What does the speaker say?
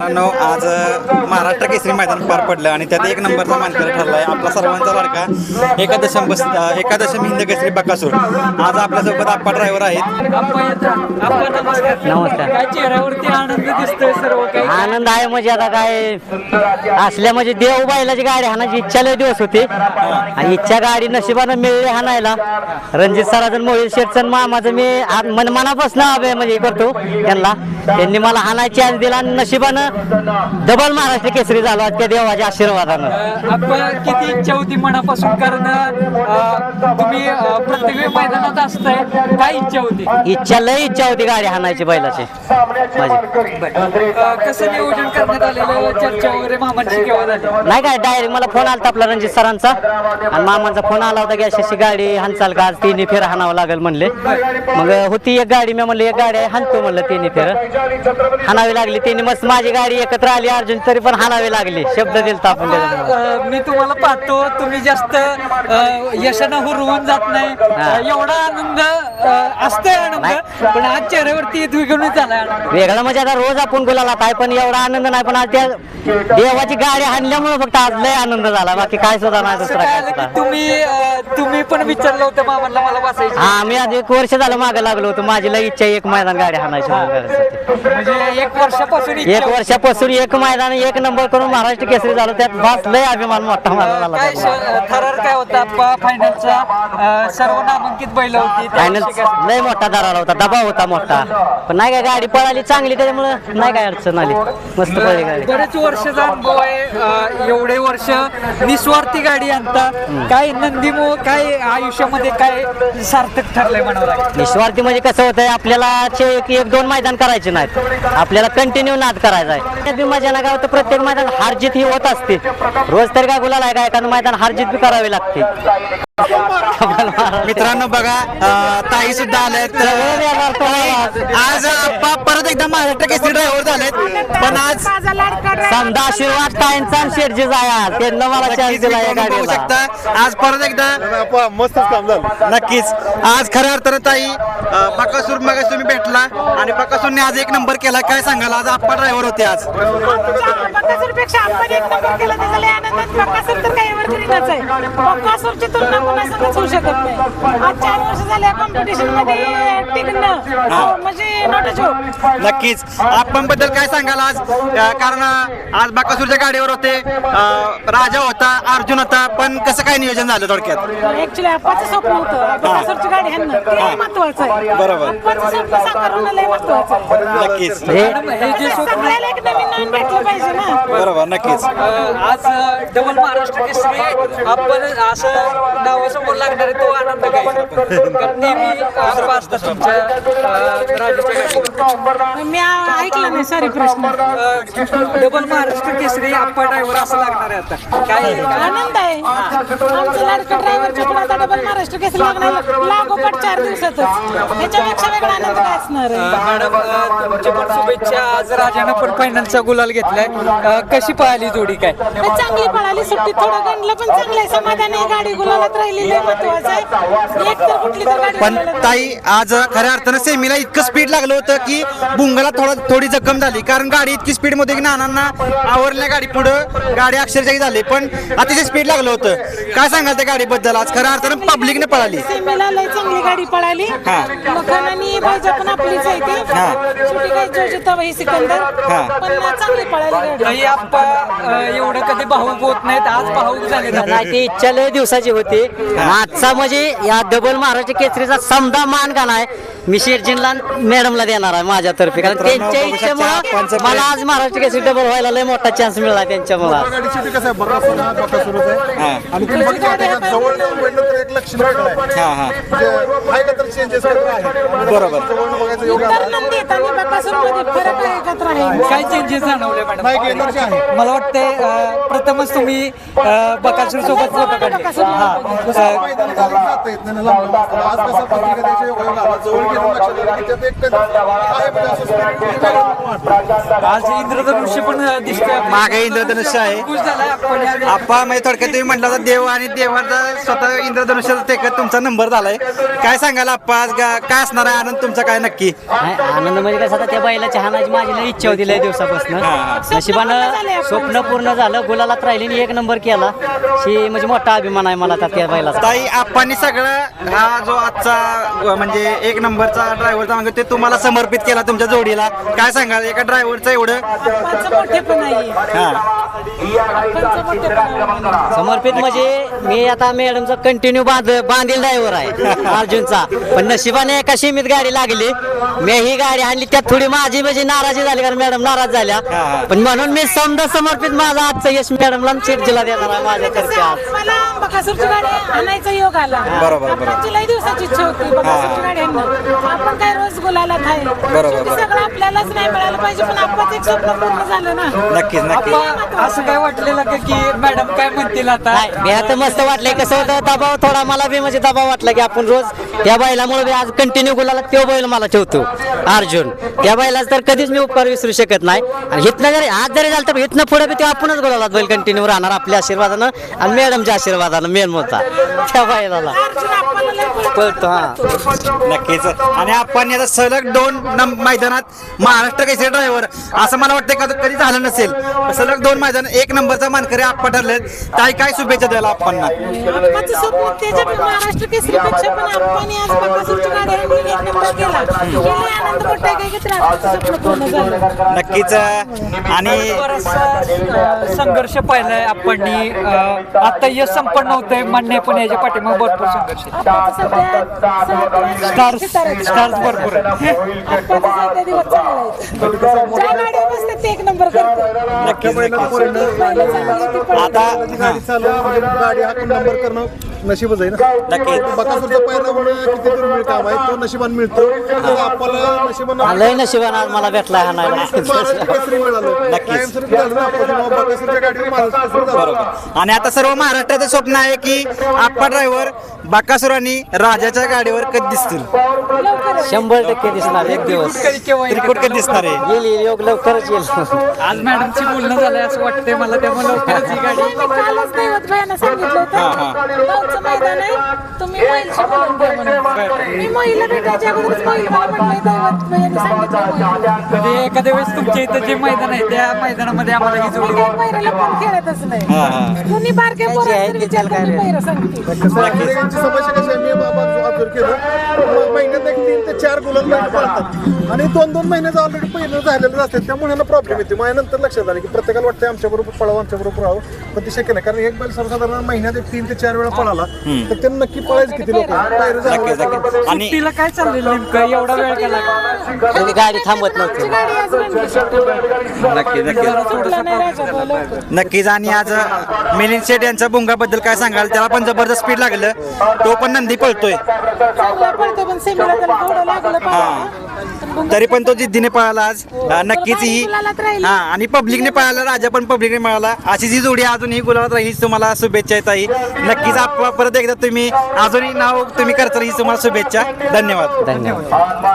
मित्रांनो आज महाराष्ट्र केसरी मैदान पार पडलं आणि त्यात एक नंबरचा मानकरी ठरलाय आपला सर्वांचा लाडका एकादशम बस अ, एकादशम हिंद केसरी बकासूर. आज आपल्यासोबत आप्पा ड्रायव्हर आहेत. नमस्कार. चेहऱ्यावरती आनंद दिसतोय सर्व काही? आनंद आहे म्हणजे आता काय असल्या म्हणजे देव बैलाची गाडी हाणायची इच्छा लय दिवस होती. आणि इच्छा गाडी नशिबानं मिळली हाणायला. रणजित सराजन मोहित शेठचन मामाचं मी मनापासून अभय म्हणजे करतो त्यांना. त्यांनी मला हाणायची चान्स दिला आणि नशिबानं डबल महाराष्ट्र केसरी झालो त्या देवाच्या आशीर्वादानं. आपण किती इच्छा होती मनापासून कारण तुम्ही प्रत्येक वेळी मैदानात असताय. काय इच्छा होती? इच्छा लय इच्छा होती गाडी हाणायची बैलाची. माझी. कसं नियोजन करण्यात आलेलं? चर्चा वगैरे मामांची केव्हा झाली? नाही काय डायरेक्ट मला फोन आलता आपला रणजित सरांचा. आणि मामांचा फोन आला होता की अशी अशी गाडी हाणचाल का? आज तिन्ही फेर हाणावं लागेल म्हणले. मग होती एक गाडी मी म्हणलं एक गाडी आहे हाणतो म्हणलं तिन्ही फेर. हाणावी लागली तिने मस्त माझी गाडी एकत्र आली अर्जुन तरी पण हाणावी लागली. शब्द दिलता आपण त्याच्यामुळे अं, मी तुम्हाला पाहतो तुम्ही जास्त अं, यशानं हुरवून जात नाही. अं, एवढा आनंद अं, असतोय आनंद पण आज चेहऱ्यावरती द्विगुणित झालाय आनंद. वेगळा म्हणजे आता रोज आपण गुलाला आहे पण एवढा आनंद नाही. पण आज त्या देवाची गाडी हाणल्यामुळे फक्त आज लय आनंद झाला. बाकी काय सुद्धा नाही असं दुसरा काय काय सुद्धा. तुम्ही अं, तुम्ही पण विचारलं होतं मामांना मला बसायचं हा मी आज एक वर्ष झालं मागे लागलो होतो. माझी लय इच्छा आहे एक मैदान गाडी हाणायची म्हणून करायसाठी. म्हणजे एक वर्षापासून इच्छा एक होती. वर्षापासून एक मैदान एक नंबर करून महाराष्ट्र केसरी झालो. त्यात भास लय अभिमान मोठा मला झाला थरार काय होता? फायनलचा अं, सर्व नामांकित बैल होती. फायनल लय मोठा दरार होता. दबाव होता मोठा. पण नाही काय गाडी पळाली चांगली त्याच्यामुळं नाही काय अडचण आली. मस्त पळली गाडी. बरेच वर्षाचा अनुभव आहे. अं, एवढे वर्ष निस्वार्थी गाडी आणता. काय नंदीमो काय आयुष्यामध्ये काय सार्थक ठरलंय म्हणावं लागेल? निस्वार्थी म्हणजे कसं होतंय आपल्याला चे- एक एक दोन मैदान करायचे नाहीत. आपल्याला कंटिन्यू नाद करायचा आहे. त्यात बी मजा ना होतं प्रत्येक मैदान हारजीत ही होत असते. रोज तरी काय गुलाल आहे काय एखादं मैदान हारजीत बी करावी. लागते मित्रांनो बघा ताई सुद्धा आलेत आज आप्पा परत एकदा महाराष्ट्र केसरी ड्रायव्हर झालेत. पण आज समजा आशीर्वाद ताईंचा आहे आज त्यांना मला चान्स नक्कीच दिला या मित्रांनो बघू गाडीला. शकता. आज परत एकदा मस्तच काम झालं. नक्कीच. आज खऱ्या अर्थानं ताई अ, बकासूर मग तुम्ही भेटला आणि बकासूरने आज एक नंबर केला. काय सांगाल? आज आप्पा ड्रायव्हर होते आज. बकासूरपेक्षा आपण एक नंबर केला. त्याचा लय तर काही आहे. तुलना कोणासंगच होऊ शकत नाही. आज चार वर्ष झाले कॉम्पिटिशनमध्ये टिकणं. हो, म्हणजे नॉट जोक नक्कीच. आपण बद्दल काय सांगाल आज? अ, कारण आज बाकासूरच्या गाडीवर होते. अ, राजा होता अर्जुन होता पण कसं काय नियोजन झालं थोडक्यात? ऍक्च्युली स्वप्न होतं. बकासूरची गाडी ह्यांना. ते महत्वाचं आहे. बरोबर. आप्पाचं स्वप्न साकार होणं लय महत्वाचं आहे. नक्कीच. हे मॅडम, हे जे स्वप्न सगळ्याला एक नवीन नवीन भेटलं पाहिजे ना. बरोबर नक्कीच. अं, आज डबल महाराष्ट्र केसरी. आपण असं नावासमोर तो आनंद काय कारण नेहमी असं असतं तुमच्या अं, राजाच्या गाडीवर. मी ऐकलं नाही सॉरी प्रश्न डबल महाराष्ट्र केसरी अप्पा ड्रायव्हर असं लागणार आहे आता. काय आनंद आहे. आमचं लाडकं ड्रायव्हरच्या पुढे आता डबल महाराष्ट्र केस लागणार लागोपाठ चार दिवसातच. वेगळा आनंद काय असणार मॅडम तुमच्या पण शुभेच्छा. आज राजानं पण फायनलचा गुलाल घेतलाय. कशी पाहिली जोडी काय? चांगली पळाली सुट्टी थोडं गणलं पण चांगलं आहे समाधान आहे. गाडी गुलालात राहिलेली आहे, महत्वाचं आहे. एक तर कुठली तर गाडी पण ताई आज खऱ्या अर्थानं सेमीला इतकं स्पीड लागलं होतं की भुंगाला थोडा थोडी जखम झाली. कारण गाडी इतकी स्पीडमध्ये की नानांना आवरल्या गाडी पुढं. गाडी अक्षरशः झाली. पण अतिशय स्पीड लागलं होतं. काय सांगाल त्या गाडीबद्दल? आज खऱ्या अर्थानं पब्लिकने पळाली. सेमीला लय चांगली गाडी पळाली. हा. लखन आणि भाईजा पण आपलीच आहे ती. हा. शेवटी काही जोजिता भाई सिकंदर. हा. पण चांगली पळाली गाडी. नाही आप्पा अं, एवढं कधी भाऊक होत नाहीत. आज भाऊक झाले नाही ती इच्छा लय दिवसाची होती. आजचा म्हणजे या डबल महाराष्ट्र केसरीचा समदा मान का नाही मी शेटजींना मॅडमला देणार आहे माझ्यातर्फे. कारण त्यांच्या इच्छेमुळे मला आज महाराष्ट्र केसरी डबल व्हायला लय मोठा चान्स मिळाला त्यांच्यामुळे. हा. हा हा. म्हणजे बरोबर. काय चेंजेस जाणवले मॅडम मला वाटतंय प्रथमच तुम्ही बकासूर सोबत फोटो काढले. हा. लांब. आज कसं पत्रिका द्यायच्या योगा आला जवळ गेलं लक्षात आलं की त्यात एक आहे म्हणजे असं. आज इंद्रधनुष्य पण दिसतोय मागे इंद्रधनुष्य आहे. आप्पा म्हणजे थोडक्यात तुम्ही म्हटलं तर देव आणि देवाचा स्वतः इंद्रधनुष्याचा टेकत तुमचा नंबर झालाय. काय सांगाल आप्पा आज गा- काय असणार आहे? आनंद तुमचा काय नक्की? नाही, आनंद म्हणजे कसं आता त्या बैलाच्या हानाची माझी लय इच्छा होती लय दिवसापासून. नशिबानं स्वप्न पूर्ण झालं गुलालात राहिली आणि एक नंबर केला. ही म्हणजे मोठा अभिमान आहे मला त्या- त्या बैलाचा. ताई आप्पांनी सगळं हा जो आजचा म्हणजे एक नंबरचा ड्रायव्हरचा म्हणजे ते तुम्हाला समर्पित केला तुमच्या जोडीला. काय सांगाल एका ड्रायव्हरचं एवढं? आप्पांचं मोठेपण आहे हा. समर्पित म्हणजे मी आता मॅडमचा कंटिन्यू बांध बांधील ड्रायव्हर आहे अर्जुनचा. पण नशिबाने एका सीमित गाडी लागली. मी ही गाडी आणली त्यात थोडी माझी म्हणजे नाराजी झाली कारण मॅडम नाराज झाल्या. पण म्हणून मी समजा समर्पित माझा आजचं यश मॅडमला चिरजीला देणार आहे माझ्यातर्फे आज. मला बकासूरची गाडी आणायचा योग आला. बरोबर, बरोबर. आप्पांची लई दिवसाची इच्छा होती बकासूरची गाडी आणणं. आपण काय रोज गुलालात आहे? शेवटी सगळं आपल्यालाच नाही मिळालं पाहिजे पण आप्पाचं एक स्वप्न पूर्ण झालं ना. नक्कीच नक्कीच. आप्पा, असं काय वाटलेलं का की मॅडम काय म्हणतील आता? मी आता मस्त वाटलंय. कसं होतं दबाव थोडा मला बी म्हणजे दबाव वाटला की आपण रोज त्या बैलामुळे बी आज कंटिन्यू गुलाला तो बैल मला ठेवतो अर्जुन. त्या बैलाच तर कधीच मी उपकार विसरू शकत नाही. आणि हिथनं जरी आज जरी झालं तर हिथनं पुढे बी ते आपणच गुलालात बैल कंटिन्यू राहणार आपल्या आशीर्वादानं आणि मॅडमच्या आशीर्वादानं मेन मोठा त्या बैलाला. पळतो. हा. नक्कीच. आणि आपण आता सलग दोन नम- मैदानात महाराष्ट्र केसरी ड्रायव्हर असं मला वाटतं का कधी झालं नसेल. सलग दोन मैदान एक नंबरचा मानकरी आप्पा ठरले ताई काय शुभेच्छा द्यायला आप्पांना? आप्पाचं स्वप्न त्याच्या महाराष्ट्र केसरीपेक्षा पण आप्पाने आज बकासूरची गाडी आणली एक नंबर केला. केला आनंद मोठा आहे की आप्पाचं स्वप्न पूर्ण झालं. नक्कीच आणि बराचसा संघर्ष पाहिलाय आपण आता यश संपन्न होतंय मान्य पण याच्या पाठीमागे भरपूर संघर्ष आहे. आप्पाचं सध्या स्टार्स भरपूर आहे आप्पाचं सध्या दिवस चांगला आहे. ज्या गाडीवर बसतात ते एक नंबर करते नक्कीच नक्कीच. आता ती गाडी चालवणं गाडी हाकून नंबर करणं नशीबच आहे ना. बकासूरचा पहिला आहे तो नशिबान मिळतो. आपल्याला नशिबानं आज मला भेटला हा नाही नक्कीच. झालं झालं. बरोबर. आणि आता सर्व महाराष्ट्राचं स्वप्न आहे की आप्पा ड्रायव्हर बाकासुर आणि राजाच्या गाडीवर कधी दिसतील? शंभर टक्के दिसणार एक दिवस. कधी दिसणार आहे? येईल येईल योग लवकरच येईल. आज मॅडमची बोलणं झालंय असं वाटतंय मला त्यामुळे लवकरच ही गाडी मी कालच दैवत भयानं सांगितलं होतं. गावचं मैदान आहे तुम्ही महिलशी बोलून द्या म्हणून. मी महिला भेटायच्या अगोदरच महिला मला दैवत भयाने सांगितलं. म्हणजे एखाद्या वेळेस तुमच्या इथं जे मैदान आहे त्या मैदानामध्ये आम्हाला ही जोडी काय महिलाला पण खेळतच नाही कुणी बारक्या तर मी महिला सांगते यांची समस्या कशी आहे मी बाबा ऑब्झर्व केलं. महिन्यात एक तीन ते चार महिने पळतात. आणि दोन दोन महिन्याचं ऑलरेडी पहिलं झालेलं असतात त्यामुळे ह्याला प्रॉब्लेम येते माझ्यानंतर लक्षात आलं की प्रत्येकाला वाटतं आमच्या बरोबर पळावं आमच्या बरोबर पळावं पण ते शक्य नाही. कारण एक बैल सर्वसाधारण महिन्यात एक तीन ते चार वेळा पळाला तर ते नक्की पळायचं किती लोक? आणि तिला काय चाललेलं नेमकं? एवढा वेळ केला त्यांनी गाडी थांबत बनली नक्की नक्कीच. आणि आज मिलिंद शेठ यांच्या बुंगाबद्दल काय सांगाल? त्याला पण जबरदस्त स्पीड लागलं. तो पण नंदी पळतोय. चांगला पळतो पण सेमीला त्याला थोडं लागलं पाहिजे तरी पण तो जिद्दीने पळाला आज. अं, नक्कीच ही गुलालात राहिली. हा आणि पब्लिकने पळाला राजा पण पब्लिकने पळाला अशी जी जोडी अजून ही गुलाबात राहील तुम्हाला शुभेच्छा आहेत ताई. नक्कीच आप परत एकदा तुम्ही अजूनही नाव तुम्ही करता ही तुम्हाला शुभेच्छा. धन्यवाद. धन्यवाद.